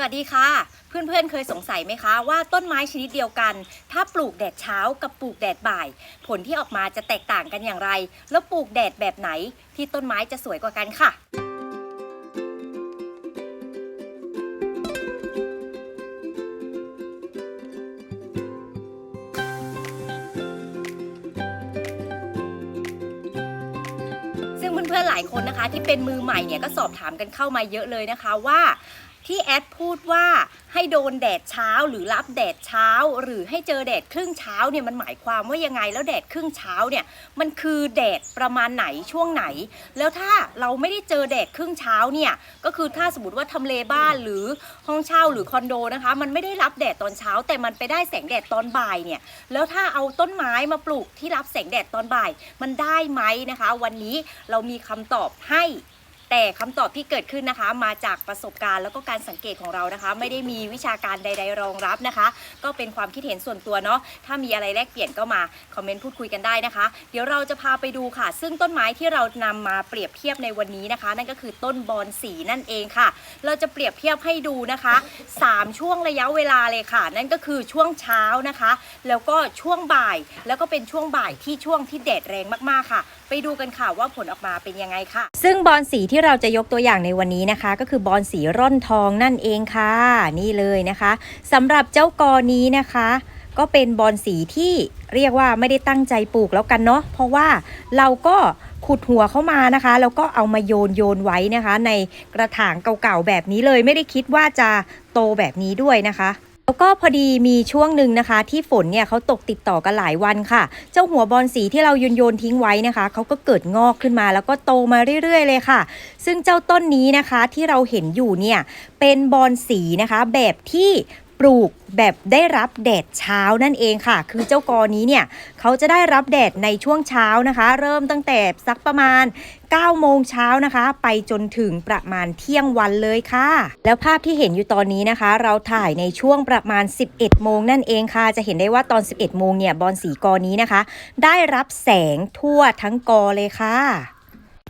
สวัสดีค่ะ เพื่อนๆ เคยสงสัยไหมคะว่าต้นไม้ชนิดเดียวกัน ถ้าปลูกแดดเช้ากับปลูกแดดบ่าย ผลที่ออกมาจะแตกต่างกันอย่างไร แล้วปลูกแดดแบบไหนที่ต้นไม้จะสวยกว่ากันค่ะซึ่งเพื่อนๆหลายคนนะคะที่เป็นมือใหม่เนี่ยก็สอบถามกันเข้ามาเยอะเลยนะคะว่า ที่แอดพูดว่าให้โดนแดดเช้าหรือรับแดดเช้า หรือให้เจอแดดครึ่งเช้าเนี่ยมันหมายความว่ายังไงแล้วแดดครึ่งเช้าเนี่ยมันคือแดดประมาณไหนช่วงไหน แล้วถ้าเราไม่ได้เจอแดดครึ่งเช้าเนี่ยก็คือถ้าสมมติว่าทำเลบ้านหรือห้องเช่าหรือคอนโดนะคะ มันไม่ได้รับแดดตอนเช้า แต่มันไปได้แสงแดดตอนบ่ายเนี่ยแล้วถ้าเอาต้นไม้มาปลูกที่รับแสงแดดตอนบ่าย มันได้ไหมนะคะ วันนี้เรามีคำตอบให้ แต่คำตอบที่เกิดขึ้นนะคะมาจากประสบการณ์แล้วก็การสังเกตของเรานะคะ ไม่ได้มีวิชาการใด ๆ รองรับนะคะ ก็เป็นความคิดเห็นส่วนตัวเนาะถ้ามีอะไรแลกเปลี่ยนก็มาคอมเมนต์พูดคุยกันได้นะคะ เดี๋ยวเราจะพาไปดูค่ะ ซึ่งต้นไม้ที่เรานำมาเปรียบเทียบในวันนี้นะคะ นั่นก็คือต้นบอนสีนั่นเองค่ะ เราจะเปรียบเทียบให้ดูนะคะสามช่วงระยะเวลาเลยค่ะ นั่นก็คือช่วงเช้านะคะ แล้วก็ช่วงบ่าย แล้วก็เป็นช่วงบ่ายที่ช่วงที่แดดแรงมากๆค่ะ ไปดูกันค่ะว่าผลออกมาเป็นยังไงค่ะ ซึ่งบอลสีที่ที่เราจะยกตัวอย่างในวันนี้นะคะ ก็คือบอลสีร่อนทองนั่นเองค่ะนี่เลยนะคะสำหรับเจ้ากอนี้นะคะ ก็เป็นบอลสีที่เรียกว่าไม่ได้ตั้งใจปลูกแล้วกันเนาะเพราะว่าเราก็ขุดหัวเข้ามานะคะ แล้วก็เอามาโยนโยนไว้นะคะ ในกระถางเก่าๆแบบนี้เลย ไม่ได้คิดว่าจะโตแบบนี้ด้วยนะคะ แล้วก็พอดีมีช่วงหนึ่งนะคะ ที่ฝนเนี่ยเขาตกติดต่อกันหลายวันค่ะ เจ้าหัวบอลสีที่เราโยนโยนทิ้งไว้นะคะเขาก็เกิดงอกขึ้นมา แล้วก็โตมาเรื่อย ๆ เลยค่ะ ซึ่งเจ้าต้นนี้นะคะที่เราเห็นอยู่เนี่ยเป็นบอลสีนะคะแบบที่ปลูกแบบได้รับแดดเช้านั่นเองค่ะ คือเจ้ากอนี้เนี่ยเขาจะได้รับแดดในช่วงเช้านะคะ เริ่มตั้งแต่สักประมาณ 9 โมงเช้านะคะ ไปจนถึงประมาณเที่ยงวันเลยค่ะ แล้วภาพที่เห็นอยู่ตอนนี้นะคะ เราถ่ายในช่วงประมาณ 11 โมงนั่นเองค่ะ จะเห็นได้ว่าตอน 11 โมงเนี่ยบอลสีกอนี้นะคะ ได้รับแสงทั่วทั้งกอเลยค่ะ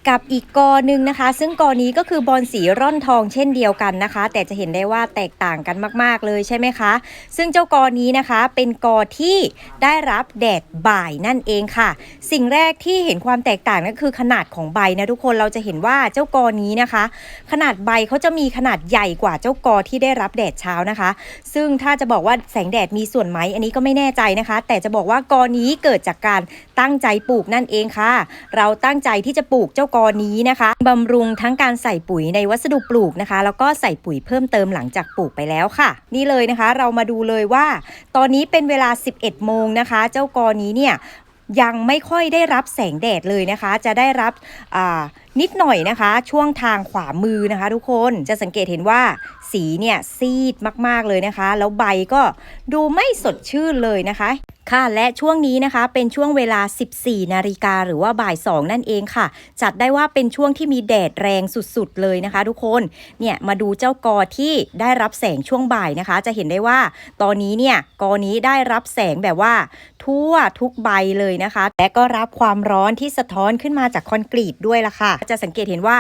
กับอีกกอหนึ่งนะคะ ซึ่งกอนี้ก็คือบอลสีร่อนทองเช่นเดียวกันนะคะ แต่จะเห็นได้ว่าแตกต่างกันมาก ๆ เลยใช่ไหมคะ ซึ่งเจ้ากอนี้นะคะเป็นกอที่ได้รับแดดบ่ายนั่นเองค่ะ สิ่งแรกที่เห็นความแตกต่างนั่นคือขนาดของใบนะทุกคนเราจะเห็นว่าเจ้ากอนี้นะคะ ขนาดใบเขาจะมีขนาดใหญ่กว่าเจ้ากอที่ได้รับแดดเช้านะคะ ซึ่งถ้าจะบอกว่าแสงแดดมีส่วนไหมอันนี้ก็ไม่แน่ใจนะคะ แต่จะบอกว่ากอนี้เกิดจากการตั้งใจปลูกนั่นเองค่ะ เราตั้งใจที่จะปลูกเจ้ากอนี้นะคะบำรุงทั้งการใส่ปุ๋ยในวัสดุปลูกนะคะ แล้วก็ใส่ปุ๋ยเพิ่มเติมหลังจากปลูกไปแล้วค่ะ นี่เลยนะคะ เรามาดูเลยว่า ตอนนี้เป็นเวลา 11 โมงนะคะ เจ้ากอนี้เนี่ยยังไม่ค่อยได้รับแสงแดดเลยนะคะ จะได้รับนิดหน่อยนะคะ ช่วงทางขวามือนะคะ ทุกคนจะสังเกตเห็นว่า สีเนี่ยซีดมากๆเลยนะคะ แล้วใบก็ดูไม่สดชื่นเลยนะคะค่ะและช่วงนี้นะคะเป็นช่วงเวลา 14 นาฬิกาหรือว่าบ่าย 2 นั่นเองค่ะ จัดได้ว่าเป็นช่วงที่มีแดดแรงสุดๆเลยนะคะ ทุกคนเนี่ยมาดูเจ้ากอที่ได้รับแสงช่วงบ่ายนะคะ จะเห็นได้ว่า ตอนนี้เนี่ยกอนี้ได้รับแสงแบบว่า ทั่วทุกใบเลยนะคะ และก็รับความร้อนที่สะท้อนขึ้นมาจากคอนกรีตด้วยล่ะค่ะ จะสังเกตเห็นว่า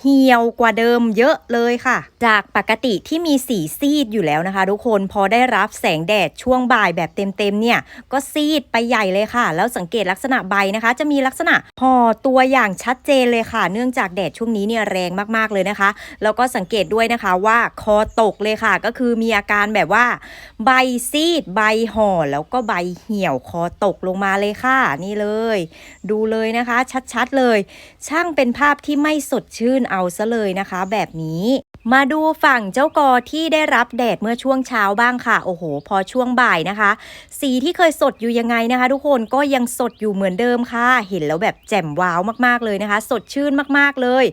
เหี่ยวกว่าเดิมเยอะเลยค่ะ จากปกติที่มีสีซีดอยู่แล้วนะคะ ทุกคนพอได้รับแสงแดดช่วงบ่ายแบบเต็มๆเนี่ยก็ซีดไปใหญ่เลยค่ะ แล้วสังเกตลักษณะใบนะคะ จะมีลักษณะห่อตัวอย่างชัดเจนเลยค่ะ เนื่องจากแดดช่วงนี้เนี่ยแรงมากๆเลยนะคะแล้วก็สังเกตด้วยนะคะว่าคอตกเลยค่ะ ก็คือมีอาการแบบว่า ใบซีดใบห่อแล้วก็ใบเหี่ยวคอตกลงมาเลยค่ะ นี่เลย ดูเลยนะคะ ชัดๆเลย ช่างเป็นภาพที่ไม่สดชื่นเอาซะเลยนะคะ แบบนี้ มาดูฝั่งเจ้ากอที่ได้รับแดดเมื่อช่วงเช้าบ้างค่ะ โอ้โห พอช่วงบ่ายนะคะ สีที่เคยสดอยู่ยังไงนะคะ ทุกคนก็ยังสดอยู่เหมือนเดิมค่ะ เห็นแล้วแบบแจ่มว้าวมากๆเลยนะคะ สดชื่นมากๆเลย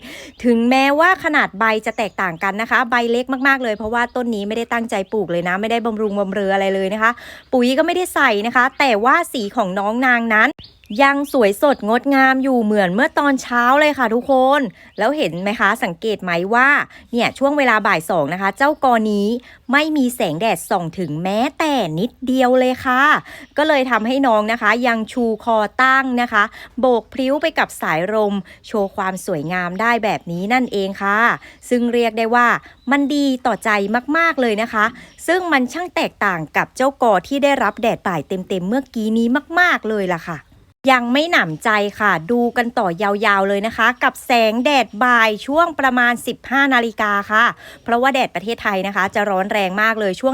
ถึงแม้ว่าขนาดใบจะแตกต่างกันนะคะ ใบเล็กมากๆเลยเพราะว่าต้นนี้ไม่ได้ตั้งใจปลูกเลยนะ ไม่ได้บำรุงบำเรออะไรเลยนะคะ ปุ๋ยก็ไม่ได้ใส่นะคะ แต่ว่าสีของน้องนางนั้นยังสวยสดงดงามอยู่เหมือนเมื่อตอนเช้าเลยค่ะทุกคน แล้วเห็นไหมคะ สังเกตไหมว่าเนี่ยช่วงเวลาบ่ายสองนะคะ เจ้ากอนี้ไม่มีแสงแดดส่องถึงแม้แต่นิดเดียวเลยค่ะ ก็เลยทำให้น้องนะคะ ยังชูคอตั้งนะคะ โบกพริ้วไปกับสายลมโชว์ความสวยงามได้แบบนี้นั่นเองค่ะ ซึ่งเรียกได้ว่ามันดีต่อใจมากๆเลยนะคะ ซึ่งมันช่างแตกต่างกับเจ้ากอที่ได้รับแดดบ่ายเต็มๆเมื่อกี้นี้มาก ๆเลยล่ะค่ะ ยังไม่หนำใจค่ะ ดูกันต่อยาวๆเลยนะคะ กับแสงแดดบ่ายช่วงประมาณ 15 นาฬิกาค่ะ เพราะว่าแดดประเทศไทยนะคะ จะร้อนแรงมากเลยช่วง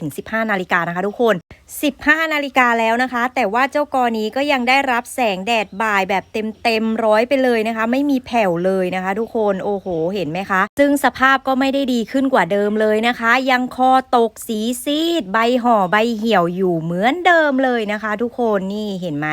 14-15 นาฬิกานะคะทุกคน 15 นาฬิกาแล้วนะคะ แต่ว่าเจ้ากอนี้ก็ยังได้รับแสงแดดบ่ายแบบเต็มๆร้อยไปเลยนะคะ ไม่มีแผ่วเลยนะคะ ทุกคนโอ้โหเห็นไหมคะ ซึ่งสภาพก็ไม่ได้ดีขึ้นกว่าเดิมเลยนะคะ ยังคอตกสีซีด ใบห่อใบเหี่ยวอยู่เหมือนเดิมเลยนะคะ ทุกคนนี่เห็นไหม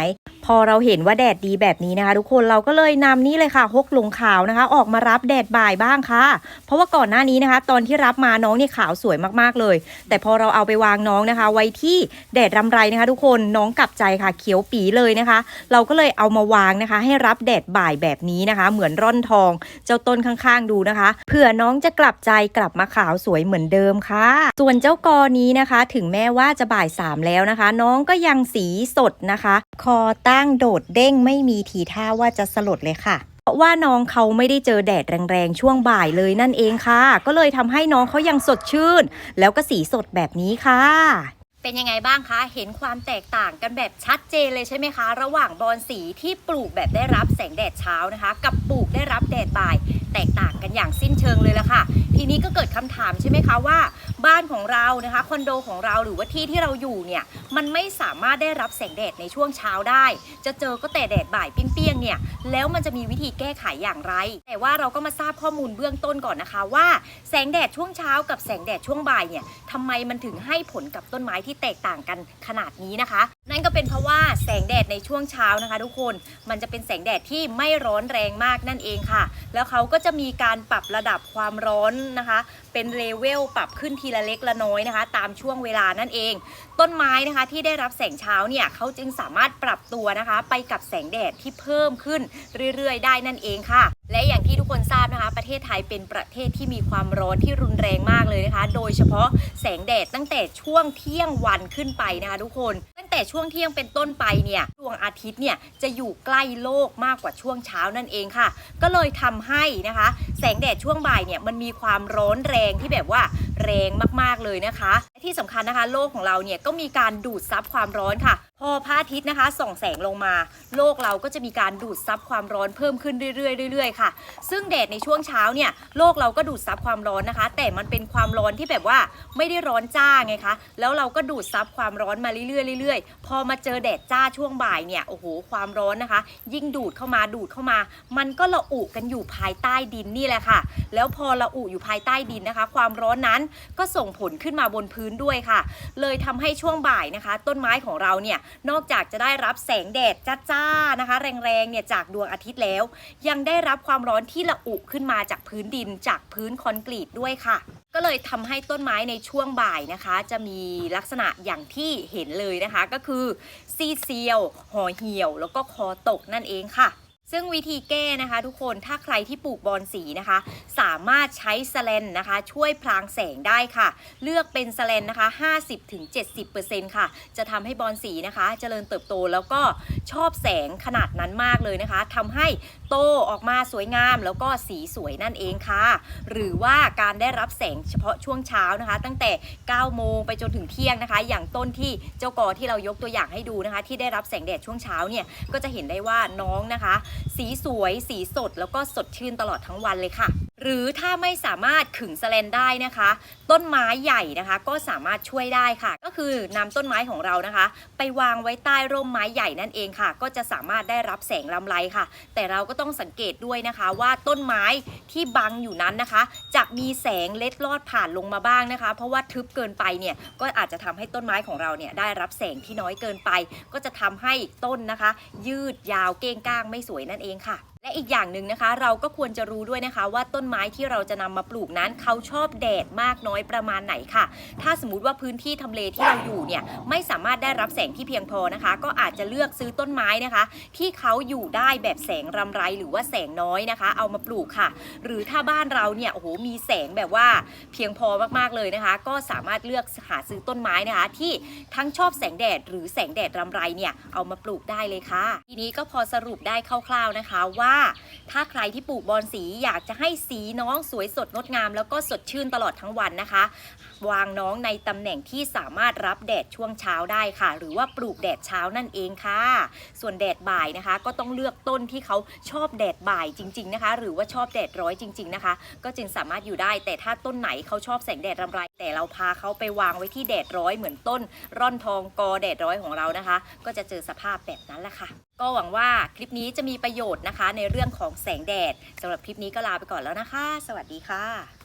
พอเราเห็นว่าแดดดีแบบนี้นะคะ ทุกคนเราก็เลยนำนี่เลยค่ะฮกหลงขาวนะคะ ออกมารับแดดบ่ายบ้างค่ะ เพราะว่าก่อนหน้านี้นะคะ ตอนที่รับมาน้องนี่ขาวสวยมากๆเลย แต่พอเราเอาไปวางน้องนะคะ ไว้ที่แดดรำไรนะคะ ทุกคนน้องกลับใจค่ะเขียวปีเลยนะคะ เราก็เลยเอามาวางนะคะ ให้รับแดดบ่ายแบบนี้นะคะ เหมือนร่อนทอง เจ้าต้นข้างๆดูนะคะเผื่อน้องจะกลับใจกลับมาขาวสวยเหมือนเดิมค่ะ ส่วนเจ้ากอนี้นะคะ ถึงแม้ว่าจะบ่ายสามแล้วนะคะ น้องก็ยังสีสดนะคะ คอตั้งโดดเด้งไม่มีทีท่าว่าจะสลดเลยค่ะเพราะว่าน้องเขาไม่ได้เจอแดดแรงๆ ช่วงบ่ายเลยนั่นเองค่ะ ก็เลยทำให้น้องเขายังสดชื่น แล้วก็สีสดแบบนี้ค่ะ เป็นยังไงบ้างคะ เห็นความแตกต่างกันแบบชัดเจนเลยใช่ไหมคะ ระหว่างบอนสีที่ปลูกแบบได้รับแสงแดดเช้านะคะ กับปลูกได้รับแดดบ่ายแตกต่างกันอย่างสิ้นเชิงเลยละค่ะ ทีนี้ก็เกิดคำถามใช่ไหมคะว่า บ้านของเรานะคะคอนโดของเราหรือว่าที่ที่เราอยู่เนี่ยมันไม่สามารถได้รับแสงแดดในช่วงเช้าได้ จะเจอก็แต่แดดบ่ายเปรี้ยงๆเนี่ยแล้วมันจะมีวิธีแก้ไขอย่างไร แต่ว่าเราก็มาทราบข้อมูลเบื้องต้นก่อนนะคะว่า แสงแดดช่วงเช้ากับแสงแดดช่วงบ่ายเนี่ยทำไมมันถึงให้ผลกับต้นไม้ที่แตกต่างกันขนาดนี้นะคะนั่นก็เป็นเพราะว่าแสงแดดในช่วงเช้านะคะ ทุกคนมันจะเป็นแสงแดดที่ไม่ร้อนแรงมากนั่นเองค่ะ แล้วเขาก็จะมีการปรับระดับความร้อนนะคะ เป็นเลเวลปรับขึ้นทีละเล็กละน้อยนะคะ ตามช่วงเวลานั่นเอง ต้นไม้นะคะที่ได้รับแสงเช้าเนี่ยเขาจึงสามารถปรับตัวนะคะ ไปกับแสงแดดที่เพิ่มขึ้นเรื่อยๆ ได้นั่นเองค่ะ และอย่างที่ทุกคนทราบนะคะ ประเทศไทยเป็นประเทศที่มีความร้อนที่รุนแรงมากเลยนะคะ โดยเฉพาะแสงแดดตั้งแต่ช่วงเที่ยงวันขึ้นไปนะคะทุกคน ตั้งแต่ช่วงเที่ยงเป็นต้นไปเนี่ยดวงอาทิตย์เนี่ยจะอยู่ใกล้โลกมากกว่าช่วงเช้านั่นเองค่ะ ก็เลยทำให้นะคะ แสงแดดช่วงบ่ายเนี่ยมันมีความร้อนแรงที่แบบว่าแรงมากๆเลยนะคะและที่สำคัญนะคะ โลกของเราเนี่ยก็มีการดูดซับความร้อนค่ะ พอพระอาทิตย์นะคะส่องแสงลงมา โลกเราก็จะมีการดูดซับความร้อนเพิ่มขึ้นเรื่อยๆเรื่อยๆค่ะ ซึ่งแดดในช่วงเช้าเนี่ยโลกเราก็ดูดซับความร้อนนะคะ แต่มันเป็นความร้อนที่แบบว่าไม่ได้ร้อนจ้าไงคะแล้วเราก็ดูดซับความร้อนมาเรื่อยๆเรื่อยๆพอมาเจอแดดจ้าช่วงบ่ายเนี่ยโอ้โหความร้อนนะคะ ยิ่งดูดเข้ามาดูดเข้ามา มันก็ระอุกันอยู่ภายใต้ดินนี่แหละค่ะ แล้วพอระอุอยู่ภายใต้ดินนะคะ ความร้อนนั้นก็ส่งผลขึ้นมาบนพื้นด้วยค่ะ เลยทำให้ช่วงบ่ายนะคะ ต้นไม้ของเราเนี่ยนอกจากจะได้รับแสงแดดจ้าๆนะคะ แรงๆเนี่ยจากดวงอาทิตย์แล้ว ยังได้รับความร้อนที่ระอุขึ้นมาจากพื้นดินจากพื้นคอนกรีตด้วยค่ะ ก็เลยทำให้ต้นไม้ในช่วงบ่ายนะคะ จะมีลักษณะอย่างที่เห็นเลยนะคะ ก็คือซีเซียวห่อเหี่ยว แล้วก็คอตกนั่นเองค่ะ ซึ่งวิธีแก้นะคะ ทุกคนถ้าใครที่ปลูกบอนสีนะคะ สามารถใช้สแลนนะคะ ช่วยพรางแสงได้ค่ะ เลือกเป็นสแลนนะคะ 50-70%ค่ะ จะทำให้บอนสีนะคะเจริญเติบโตแล้วก็ชอบแสงขนาดนั้นมากเลยนะคะทำให้โตออกมาสวยงาม แล้วก็สีสวยนั่นเองค่ะ หรือว่าการได้รับแสงเฉพาะช่วงเช้านะคะ ตั้งแต่ 9 โมงไปจนถึงเที่ยงนะคะ อย่างต้นที่เจ้ากอที่เรายกตัวอย่างให้ดูนะคะ ที่ได้รับแสงแดดช่วงเช้าเนี่ยก็จะเห็นได้ว่าน้องนะคะสีสวย สีสดแล้วก็สดชื่นตลอดทั้งวันเลยค่ะ หรือถ้าไม่สามารถขึงสแลนได้นะคะ ต้นไม้ใหญ่นะคะ ก็สามารถช่วยได้ค่ะ ก็คือนำต้นไม้ของเรานะคะ ไปวางไว้ใต้ร่มไม้ใหญ่นั่นเองค่ะ ก็จะสามารถได้รับแสงลำไรค่ะ แต่เราก็ต้องสังเกตด้วยนะคะ ว่าต้นไม้ที่บังอยู่นั้นนะคะ จะมีแสงเล็ดลอดผ่านลงมาบ้างนะคะ เพราะว่าทึบเกินไปเนี่ยก็อาจจะทำให้ต้นไม้ของเราเนี่ยได้รับแสงที่น้อยเกินไป ก็จะทำให้ต้นนะคะ ยืดยาวเก้งก้างไม่สวยนั่นเองค่ะ และอีกอย่างหนึ่งนะคะ เราก็ควรจะรู้ด้วยนะคะว่าต้นไม้ที่เราจะนำมาปลูกนั้น เขาชอบแดดมากน้อยประมาณไหนค่ะ ถ้าสมมติว่าพื้นที่ทำเลที่เราอยู่เนี่ยไม่สามารถได้รับแสงที่เพียงพอนะคะ ก็อาจจะเลือกซื้อต้นไม้นะคะ ที่เขาอยู่ได้แบบแสงรำไรหรือว่าแสงน้อยนะคะ เอามาปลูกค่ะ หรือถ้าบ้านเราเนี่ยโอ้โหมีแสงแบบว่าเพียงพอมากๆเลยนะคะ ก็สามารถเลือกหาซื้อต้นไม้นะคะ ที่ทั้งชอบแสงแดดหรือแสงแดดรำไรเนี่ยเอามาปลูกได้เลยค่ะ ทีนี้ก็พอสรุปได้คร่าวๆนะคะว่าว่า ถ้าใครที่ปลูกบอนสีอยากจะให้สีน้องสวยสดงดงาม แล้วก็สดชื่นตลอดทั้งวันนะคะ วางน้องในตำแหน่งที่สามารถรับแดดช่วงเช้าได้ค่ะ หรือว่าปลูกแดดเช้านั่นเองค่ะ ส่วนแดดบ่ายนะคะ ก็ต้องเลือกต้นที่เขาชอบแดดบ่ายจริง ๆนะคะ หรือว่าชอบแดดร้อยจริง ๆนะคะ ก็จึงสามารถอยู่ได้ แต่ถ้าต้นไหนเขาชอบแสงแดดรำไร แต่เราพาเขาไปวางไว้ที่แดดร้อยเหมือนต้น ร่อนทองกอแดดร้อยของเรานะคะ ก็จะเจอสภาพแบบนั้นแหละค่ะ ก็หวังว่าคลิปนี้จะมีประโยชน์นะคะ ในเรื่องของแสงแดดสำหรับคลิปนี้ก็ลาไปก่อนแล้วนะคะ สวัสดีค่ะ